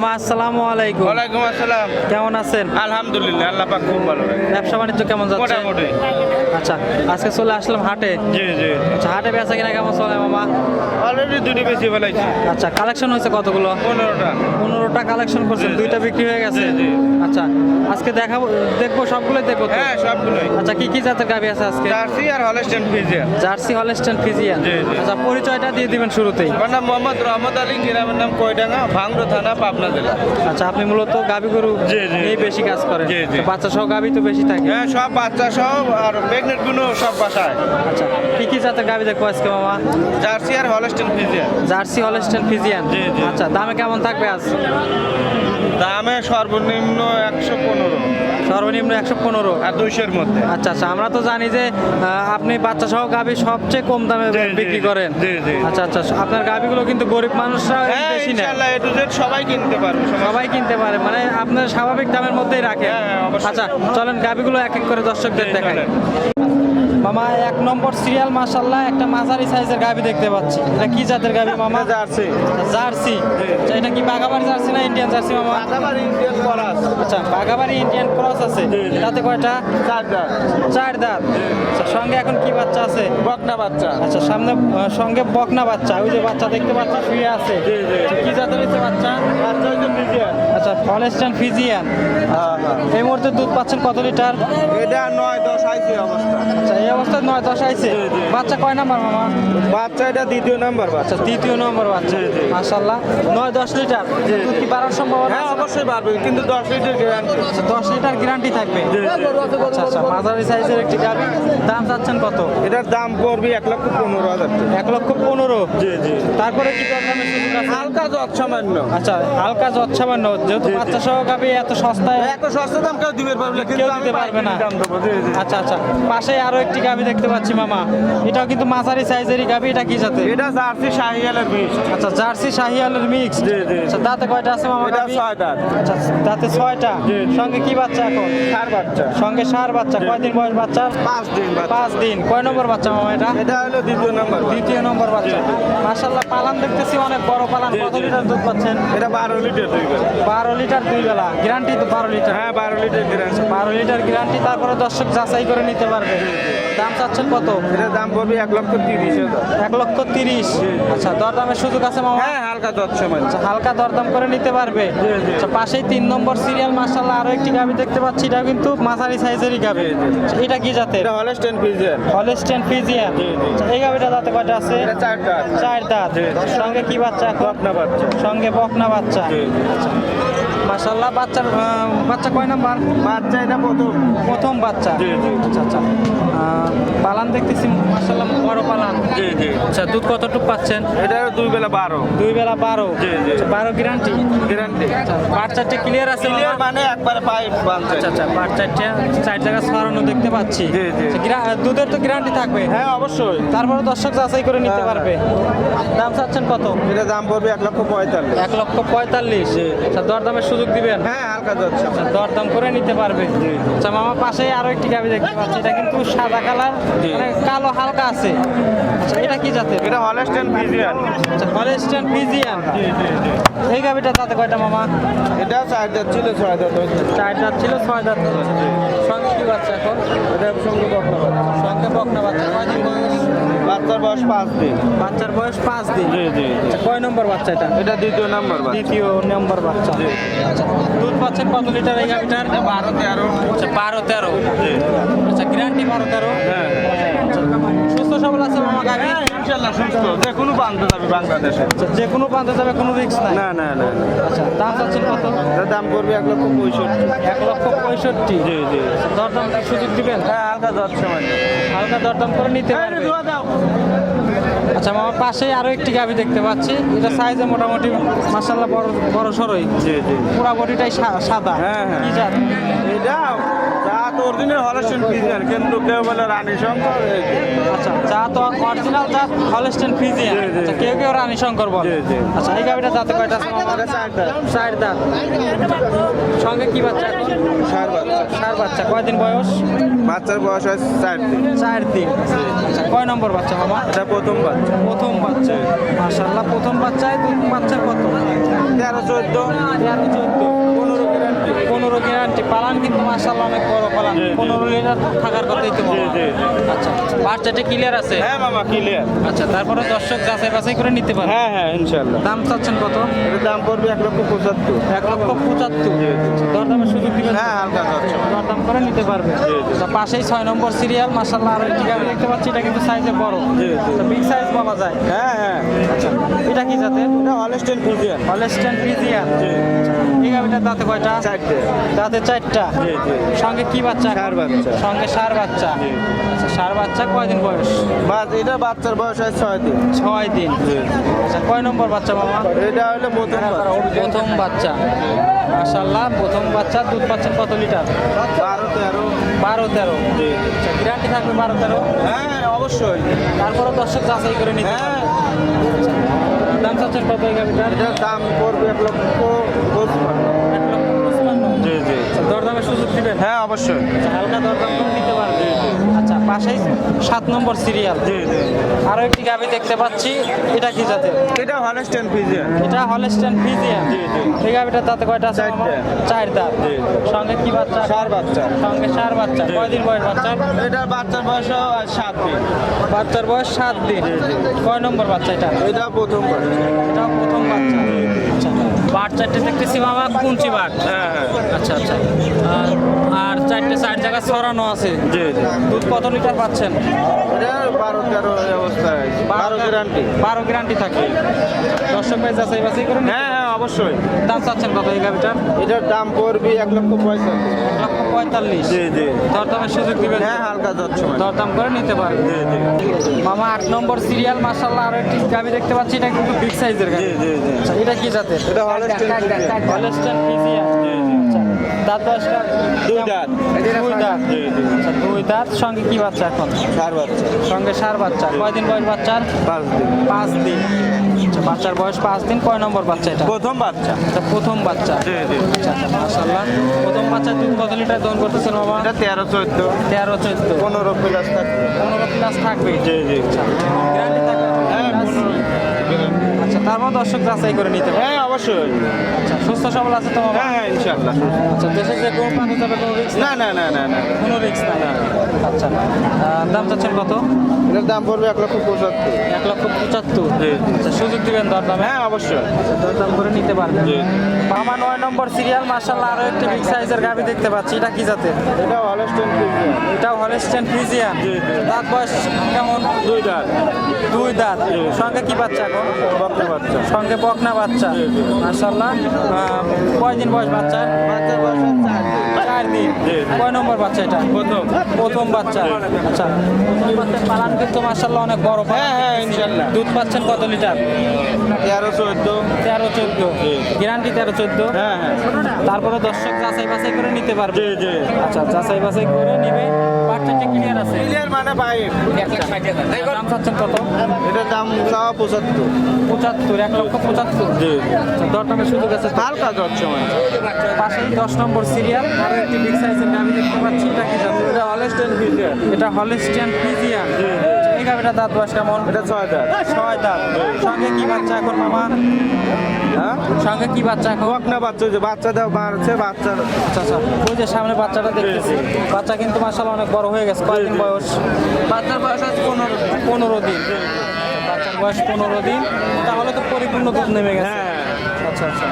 মামা আসসালামু আলাইকুম। ওয়ালাইকুম আসসালাম। কেমন আছেন? আলহামদুলিল্লাহ আল্লাহ পাক খুব ভালো ব্যবসা বাণিজ্য কেমন যাচ্ছে? মোটামুটি। আচ্ছা আজকে চলে আসলাম হাটে। জি জি। আচ্ছা হাটে বেচা কিনা কেমন চলে মামা? অলরেডি দুটি বেশি ফেলাইছি। আচ্ছা কালেকশন হয়েছে কতগুলো? পনেরোটা। পনেরোটা কালেকশন করছেন। দুইটা বিক্রি হয়ে গেছে? জি। আচ্ছা আজকে দেখাবো দেখব সবগুলোই দেখব হ্যাঁ সবগুলোই। আচ্ছা কি কি জাতের গাভি আছে আজকে? জার্সি আর Holstein Friesian. Jersey Holstein Friesian. আচ্ছা পরিচয়টা দিয়ে দিবেন শুরুতেই। আমার নাম মোহাম্মদ রহমত আলী গ্রামের নাম কয়ডাঙ্গা ভাঙড়ো থানা পাবনা আচ্ছা আপনি মূলত গরু। বেশি কাজ করেন। বাচ্চা সহ তো বেশি থাকে? হ্যাঁ সব বাচ্চা সব আর প্রেগনেন্টগুলো সব বাসায়। আচ্ছা কি কি জাতের গাভি দেখব আজকে মামা? জার্সি আর Holstein Friesian. Jersey Holstein Friesian? জি, জি। আচ্ছা দামে কেমন থাকবে আজ? দামে সর্বনিম্ন একশো পনেরো। সর্বনিম্ন একশো পনেরো? আর দুইশোর মধ্যে। আচ্ছা আচ্ছা আমরা তো জানি যে আপনি বাচ্চা সহ গাভি সবচেয়ে কম দামে বিক্রি করেন। আচ্ছা আচ্ছা আপনার গাভীগুলো কিন্তু গরিব মানুষরা হ্যাঁ বেশি জেড সবাই কিনতে পারে সবাই কিনতে পারে মানে আপনার স্বাভাবিক দামের মধ্যেই রাখে হ্যাঁ, হ্যাঁ, আচ্ছা চলেন গাভিগুলো এক এক করে দর্শকদের দেখায়। মামা এক নম্বর সিরিয়াল মাশাল্লাহ একটা মাঝারি সাইজের গাভি দেখতে পাচ্ছি। এটা কি জাতের গাভি মামা? জার্সি। জার্সি। আচ্ছা, এটা কি বাগাবাড়ি জার্সি না ইন্ডিয়ান জার্সি মামা? আবার ইন্ডিয়ান ক্রস আচ্ছা বাগাবাড়ি ইন্ডিয়ান ক্রস আছে। তাতে কয়টা? চারটা চার দাঁত। আচ্ছা, সঙ্গে এখন কি বাচ্চা আছে? বকনা বাচ্চা। আচ্ছা সামনে সঙ্গে বকনা বাচ্চা। ওই যে বাচ্চা দেখতে পাচ্ছি শুয়ে আছে। জি, জি। আচ্ছা, কি জাতের হচ্ছে বাচ্চা? বাচ্চা হচ্ছে মিডিয়ান আচ্ছা ফলেস্টান ফিজিয়ান হ্যাঁ হ্যাঁ। এই মুহূর্তে দুধ পাচ্ছেন কত লিটার? এটা নয় দশ আইসি অবস্থা। আচ্ছা এই অবস্থায় নয় দশ আইছে। বাচ্চা কয় নাম্বার মামা? বাচ্চা এটা দ্বিতীয় নাম্বার বাচ্চা। আচ্ছা তৃতীয় নম্বর বাচ্চা। মাশাল্লাহ নয় দশ লিটার? কি বাড়ার সম্ভাবনা হ্যাঁ অবশ্যই বাড়বে কিন্তু দশ লিটার গ্যারান্টি আচ্ছা দশ লিটার গ্যারান্টি থাকবে। আচ্ছা আচ্ছা মাঝারি সাইজের একটি গাড়ি দাম চাচ্ছেন কত? এটার দাম পড়বে এক লক্ষ পনেরো হাজার এক লক্ষ পনেরো? জি জি। তারপরে কি দরদামের সুযোগ আছে? হালকা যত সামান্য। আচ্ছা হালকা যৎসামান্য যেহেতু জি, জি। বাচ্চা সহ গাভি এত সস্তায় এত সস্তা দাম কেউ দিবে পারবে কেউ দিতে পারবে না। আচ্ছা আচ্ছা পাশে আরও একটি গাভি দেখতে পাচ্ছি মামা। এটাও কিন্তু মাঝারি সাইজেরই গাভি এটা কি জাতে এটা জার্সি শাহিয়ালের বীজ আচ্ছা জার্সি শাহিয়ালের মিক্স। জি, জি। আচ্ছা দাঁতে কয়টা আছে মামা এটা গাভি? ছয় দাঁত। আচ্ছা দাঁতে ছয়টা। সঙ্গে কি বাচ্চা এখন? চার বাচ্চা। সঙ্গে সার বাচ্চা। কয়দিন বয়স বাচ্চা? পাঁচ দিন পাঁচ দিন। কয় নম্বর বাচ্চা মামা এটা? এটা হলো দ্বিতীয় নম্বর দ্বিতীয় নম্বর বাচ্চা। মাশাল্লাহ পালান দেখতেছি অনেক বড় পালান। কত লিটার দুধ পাচ্ছেন? এটা বারো লিটার দুই বেলা। বারো লিটার দুই বেলা। গ্যারান্টি তো বারো লিটার। হ্যাঁ বারো লিটার গ্যারান্টি বারো লিটার গ্যারান্টি তারপরে দর্শক যাচাই করে নিতে পারবে। দাম চাচ্ছেন কত? এটার দাম পড়বে এক লক্ষ তিরিশ এক লক্ষ তিরিশ। আচ্ছা দরদামের সুযোগ আছে মামা? হ্যাঁ হালকা যত সামান্য আচ্ছা হালকা দরদাম করে নিতে পারবে। আচ্ছা পাশেই তিন নম্বর সিরিয়াল মার্শাল্লাহ আরও একটি গাভি দেখতে পাচ্ছি। এটা কিন্তু মাঝারি সাইজেরই জি। আচ্ছা, এটা কি জাতের? এটা হলস্টেন ফিজিয়ান হলেস্টেন ফিজিয়ান এই গাভিটা দাঁতে কয়টা আছে? এটা চার দাঁত। জি, জি। সঙ্গে কি বাচ্চা? বকনা বাচ্চা। সঙ্গে বকনা বাচ্চা। মার্শাল্লাহ বাচ্চার বাচ্চা কয় নাম্বার? বাচ্চা এটা প্রথম। প্রথম বাচ্চা। জি, জি। আচ্ছা আচ্ছা। পালান দেখতেছি মার্শাল্লাহ বড় পালান। জি জি। আচ্ছা দুধ কতটুকু পাচ্ছেন? এটা দুই বেলা বারো। দুই বেলা বারো? জি, জি। আচ্ছা, বারো গ্যারান্টি গ্যারান্টি বাচ্চাটি ক্লিয়ার আছে ক্লিয়ার মানে একবারে বাঁধছে। আচ্ছা আচ্ছা বাচ্চাটা চার জায়গা সরানো দেখতে পাচ্ছি। জি, জি। আচ্ছা, দুধের তো গ্যারান্টি থাকবে? হ্যাঁ অবশ্যই। তারপরে দর্শক যাচাই করে নিতে হ্যাঁ, পারবে। দাম চাচ্ছেন কত? এটা দাম পড়বে এক লক্ষ পঁয়তাল্লিশ। এক লক্ষ পঁয়তাল্লিশ। আচ্ছা দরদামের সুযোগ দিবেন? হ্যাঁ হালকা যাচ্ছে দরদাম করে নিতে পারবে। আচ্ছা মামা পাশে আরও একটি গাভি দেখতে পাচ্ছি এটা কিন্তু সাদা কালার। মানে কালো হালকা আছে। আচ্ছা এটা কি জাতের? এটা হলস্টেন ফিজিয়ান আচ্ছা হলেস্টান ফিজিয়ান এই গাভিটা তাতে কয়টা মামা? এটা চার যাচ্ছিল ছয় দাঁত চার দাঁত ছিল ছয় দাঁত। সঙ্গে কি বাচ্চা এখন? এটা সঙ্গে বকনা বাচ্চা। সঙ্গে বকনা বাচ্চা। বাচ্চার বয়স পাঁচ দিন। বাচ্চার বয়স পাঁচ দিন? জি জি আচ্ছা কয় নম্বর বাচ্চা এটা? এটা দ্বিতীয় নম্বর বাচ্চা। দ্বিতীয় নম্বর বাচ্চা। জি। আচ্ছা দুধ পাচ্ছেন কত লিটার এই গাড়িটার? বারো তেরো। আচ্ছা বারো তেরো। জি। আচ্ছা গ্যারান্টি বারো তেরো? হ্যাঁ। আচ্ছা, সুস্থ সবল আছে মামা হ্যাঁ, ইনশাল্লাহ সুস্থ। যে কোনো বান্ধব যাবে বাংলাদেশে। আচ্ছা যে কোনো প্রান্তে যাবে কোনো রিস্ক নাই? না না না। আচ্ছা দাম চাচ্ছেন কত? দাম করবে এক লক্ষ পঁয়ষট্টি। এক লক্ষ পঁয়ষট্টি? জি জি। দরদাম সুযোগ দিবেন? হ্যাঁ হালকা মানে হালকা দরদাম করে নিতে পারবে। আচ্ছা মামা পাশে আরও একটি গাভি দেখতে পাচ্ছি। এটা সাইজে মোটামুটি মাসাল্লাহ বড় বড় সরই। জি জি। পুরা বডিটাই সাদা। হ্যাঁ, হ্যাঁ। এটা জাত অরিজিনাল হলস্টেন ফিজিয়ান কিন্তু কেউ বলে রানী শঙ্কর আচ্ছা জাত অরিজিনাল জাত হলস্টেন ফিজিয়ান জি, জি। আচ্ছা কেউ কেউ রানী শঙ্কর বলে। আচ্ছা এই গাভিটা দাঁতে কয়টা চার দাঁত। সঙ্গে কি বাচ্চা? সার বাচ্চা। কয়দিন বয়স? বাচ্চার বয়স হয় চার দিন। চার দিন। আচ্ছা কয় নম্বর বাচ্চা মামা? এটা প্রথম বাচ্চা প্রথম বাচ্চা। মাসাল্লাহ প্রথম বাচ্চায় দুই বাচ্চার কত? তেরো চোদ্দ? তেরো চোদ্দ। পনেরো পনেরো পালান কিন্তু মাশাল্লাহ অনেক বড় পালান। পনেরো লিটার থাকার কথাই তো। আচ্ছা বাচ্চাটা ক্লিয়ার আছে? হ্যাঁ মামা ক্লিয়ার আচ্ছা তারপরে দর্শক যাচাই বাছাই করে নিতে পারে? হ্যাঁ হ্যাঁ ইনশাল্লাহ দাম চাচ্ছেন কত? দাম পড়বে এক লক্ষ পঁচাত্তর। এক লক্ষ পঁচাত্তর। দরদামের সুযোগ দিবেন? হ্যাঁ হালকা যাচ্ছে। দরদাম করে নিতে পারবে। পাশেই ছয় নম্বর সিরিয়াল মাসাল্লাহ আর একটি গাড়ি দেখতে পাচ্ছি এটা কিন্তু সাইজে বড়। বিগ সাইজ বলা যায়। হ্যাঁ হ্যাঁ। আচ্ছা এটা কি জাতের? এটা ফিজিয়ান হলেস্টান ফ্রিজিয়ান জি। এই গাড়িটার দাঁতে কয়টা? চারটে। দাঁতে চারটা। সঙ্গে কি বাচ্চা ষাঁড় বাচ্চা। সঙ্গে সার বাচ্চা। আচ্ছা সার বাচ্চা কয়দিন বয়স? এটা বাচ্চার বয়স হয় ছয় দিন। ছয় দিন। আচ্ছা কয় নম্বর বাচ্চা মামা? এটা হলো প্রথম বাচ্চা। প্রথম বাচ্চা। মাশাল্লাহ প্রথম বাচ্চা দুধ পাচ্ছেন কত লিটার? বারো তেরো। বারো তেরো। জি। আচ্ছা গ্যারান্টি থাকবে বারো তেরো? হ্যাঁ অবশ্যই। তারপরে দর্শক যাচাই করে নিতে হ্যাঁ। দাম চাচ্ছেন কত গাড়িটার দাম পড়বে এক লক্ষ। এক লক্ষ দরদামের সুযোগ দিবেন? হ্যাঁ অবশ্যই। আচ্ছা, হালকা দরদাম নিতে পারবে। আচ্ছা পাশেই সাত নম্বর সিরিয়াল। জি জি। আরও একটি গাভি দেখতে পাচ্ছি। এটা কি জাতের? এটা হলস্টেন ফিজিয়ান এটা হলস্টেন ফিজিয়ান। এই গাভিটার দাঁতে কয়টা আছে। চার দাঁত। সঙ্গে কি বাচ্চা? ষাঁড় বাচ্চা। সঙ্গে সার বাচ্চা। কয়দিন বয়স বাচ্চার? এটার বাচ্চার বয়স সাত দিন। বাচ্চার বয়স সাত দিন। কয় নম্বর বাচ্চা এটা? এটা প্রথম বাচ্চা। এটা প্রথম বাচ্চা। বাট চারটে দেখতেছি মামা কুঞ্চি বাট হ্যাঁ হ্যাঁ। আচ্ছা আচ্ছা। আর- চারটে চার জায়গা ছড়ানো আছে। জি জি। দুধ কত লিটার পাচ্ছেন? বারো তেরো অবস্থায় বারো গ্যারান্টি। বারো গ্যারান্টি থাকে দর্শক ভাই যাচাই বাছাই করেন হ্যাঁ হ্যাঁ অবশ্যই। দাম চাচ্ছেন কত এই গাড়িটার? এটার দাম পড়বে এক লক্ষ লক্ষ পঁয়তাল্লিশ। জি জি। দরদামের সুযোগ দিবেন। হ্যাঁ হালকা। দরদাম। করে নিতে পারবে জি জি। মামা আট নম্বর সিরিয়াল মার্শাল্লাহ আরও একটি গাভি দেখতে পাচ্ছি এটা কিন্তু বিগ সাইজের গাভি জি জি জি। আচ্ছা এটা কি জাতের? এটা। হলস্টাইন ফ্রিজিয়ান জি জি। দাঁত বয়সটা দুই দাঁত। দুই দাঁত। জি জি। আচ্ছা দুই দাঁত সঙ্গে কি বাচ্চা এখন? সার বাচ্চা। সঙ্গে সার বাচ্চা। কয়দিন বয়স বাচ্চার? পাঁচ দিন। পাঁচ দিন। আচ্ছা বাচ্চার বয়স পাঁচ দিন কয় নম্বর বাচ্চা এটা? প্রথম বাচ্চা। এটা প্রথম বাচ্চা। জি জি। আচ্ছা মাশাল্লাহ প্রথম বাচ্চা দুধ কত লিটার দহন করতেছেন বাবা? এটা তেরো চোদ্দ। তেরো চোদ্দ। পনেরো প্লাস থাকবে। পনেরো প্লাস থাকবে? জি জি। গ্যারান্টি থাকবে হ্যাঁ আচ্ছা তারপর দর্শক যাচাই করে নিতে হ্যাঁ অবশ্যই। আচ্ছা সুস্থ সবল আছে তো হ্যাঁ হ্যাঁ ইনশাল্লাহ আচ্ছা দেশে যে কোনো পানি যাবে কোনো রিক্স না না না না না। কোনো রিক্স নাই। আচ্ছা দাম চাচ্ছেন কত? এটার দাম পড়বে এক লক্ষ পঁচাত্তর। এক লক্ষ পঁচাত্তর? আচ্ছা সুযোগ দিবেন দরদামে হ্যাঁ অবশ্যই। দরদাম করে নিতে পারবেন। আমার নয় নম্বর সিরিয়াল মার্শাল্লাহ আরও একটি বিগ সাইজের গাভি দেখতে পাচ্ছি। এটা কি জাতের? এটা হলস্টেন ফিজিয়ান এটাও হলেস্টেন ফ্রিজিয়ান। দাঁত বয়স কেমন? দুই দাঁত। দুই দাঁত। সঙ্গে কি বাচ্চা এখন? বকনা বাচ্চা। সঙ্গে বকনা বাচ্চা। মার্শাল্লাহ কয়দিন বয়স বাচ্চার? বাচ্চার বয়স চার দিন কয় নম্বর বাচ্চা এটা? প্রথম। প্রথম বাচ্চা। আচ্ছা। পালান কিন্তু মার্শাল্লাহ অনেক বড় হ্যাঁ হ্যাঁ ইনশাল্লাহ দুধ পাচ্ছেন কত লিটার? তেরো চোদ্দ। তেরো চোদ্দ। গ্যারান্টি তেরো চোদ্দ? হ্যাঁ হ্যাঁ। তারপরে দর্শক যাচাই বাছাই করে নিতে পারবে। জি জি। আচ্ছা যাচাই বাছাই করে নিবে। বাচ্চাটা ক্লিয়ার আছে? ক্লিয়ার মানে বাইক দাম চাচ্ছেন কত? এটার দাম চাওয়া পঁচাত্তর। পঁচাত্তর এক লক্ষ পঁচাত্তর। জি দরদামের সুযোগ আছে তো? হালকা যাচ্ছে পাশেই দশ নম্বর সিরিয়াল। একটি বিগ সাইজের গাভি দেখতে পাচ্ছি এটা কি জাতের? এটা হলস্টেন ফিজিয়ান এটা হলিস্টিয়ান ফিজিয়ান এই গাভিটা দাঁত বয়স কেমন? এটা ছয় দাঁত। ছয় দাঁত। সঙ্গে কি বাচ্চা এখন মামা? হ্যাঁ? সঙ্গে কি বাচ্চা এখন? বকনা বাচ্চা যে বাচ্চা দেওয়া বাড়ছে বাচ্চার আচ্ছা আচ্ছা। ওই যে সামনে বাচ্চাটা দেখতেছি। বাচ্চা কিন্তু মাসাল অনেক বড় হয়ে গেছে কয়দিন বয়স। বাচ্চার বয়স আছে পনেরো পনেরো দিন। বাচ্চার বয়স পনেরো দিন। তাহলে তো পরিপূর্ণ দুধ নেমে গেছে। হ্যাঁ আচ্ছা আচ্ছা।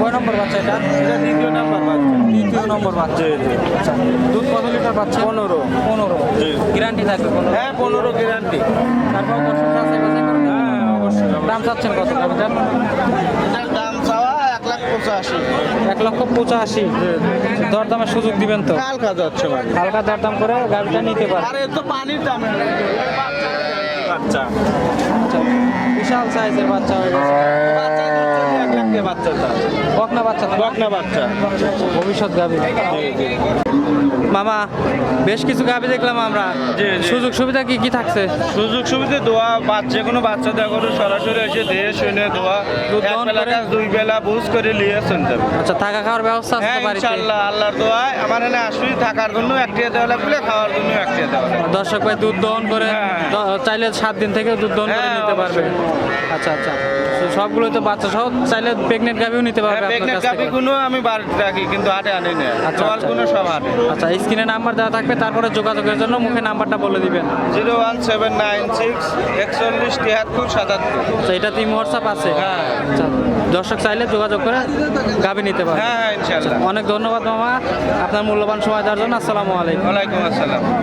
কয় নম্বর বাচ্চা এটা? এটা দ্বিতীয় নাম্বার বাচ্চা। দ্বিতীয় নম্বর বাচ্চা। জি জি। আচ্ছা দুধ কত লিটার পাচ্ছে পনেরো। পনেরো। জি। গ্যারান্টি থাকবে পনেরো? হ্যাঁ পনেরো গ্যারান্টি তারপর হ্যাঁ অবশ্যই দাম চাচ্ছেন কত? দাম চাওয়া এক লাখ পঁচাশি। এক লক্ষ পঁচাশি। দরদামের সুযোগ দিবেন তো? হালকা যাচ্ছে মানে হালকা দরদাম করে গাভিটা নিতে পারে আরে এ তো পানির দামে। বাচ্চা। আচ্ছা বিশাল সাইজের বাচ্চা হয়ে গেছে। বাচ্চা বাচ্চা বকনা বাচ্চা বকনা বাচ্চা। ভবিষ্যৎ গাভী। মামা বেশ কিছু গাভী দেখলাম আমরা। সুযোগ সুবিধা কি কি থাকছে? সুযোগ সুবিধা দোয়া বাচ্চা কোনো বাচ্চা দেখো সরাসরি এসে দিয়ে শুনে দোয়া। দুই বেলা বুঝ করে নিয়ে শুনতে আচ্ছা থাকা খাওয়ার ব্যবস্থা আছে হ্যাঁ বাড়িতে? ইনশাল্লাহ আল্লাহর দোয়ায়। আমার এখানে আসবি থাকার জন্য একটিয়া দেওয়া লাগবে খাওয়ার জন্য একটিয়া দেওয়া দর্শক ভাই দুধ দহন করে হ্যাঁ। দ- চাইলে সাত দিন থেকে দুধ দহন করে হ্যাঁ, নিতে পারবে। আচ্ছা আচ্ছা। সবগুলো তো বাচ্চা সহ চাইলে প্রেগনেন্ট গাভিও নিতে পারবে প্রেগনেন্ট থেকে। আমি বাড়িতে রাখি কিন্তু হাটে আনি না আচ্ছা, জল আচ্ছা। কোনো সব হাটে। আচ্ছা স্ক্রিনে নাম্বার দেওয়া থাকবে তারপরে যোগাযোগের জন্য মুখে নাম্বারটা বলে দিবেন। Zero one seven nine six একচল্লিশ তিয়াত্তর সাতাত্তর। আচ্ছা এটা তিন হোয়াটসঅ্যাপ আছে? হ্যাঁ। আচ্ছা দর্শক চাইলে যোগাযোগ করে গাবি নিতে পারে হ্যাঁ হ্যাঁ ইনশাল্লাহ অনেক ধন্যবাদ মামা। আপনার মূল্যবান সময় দেওয়ার জন্য আসসালামু আলাইকুম। ওয়ালাইকুম আসসালাম।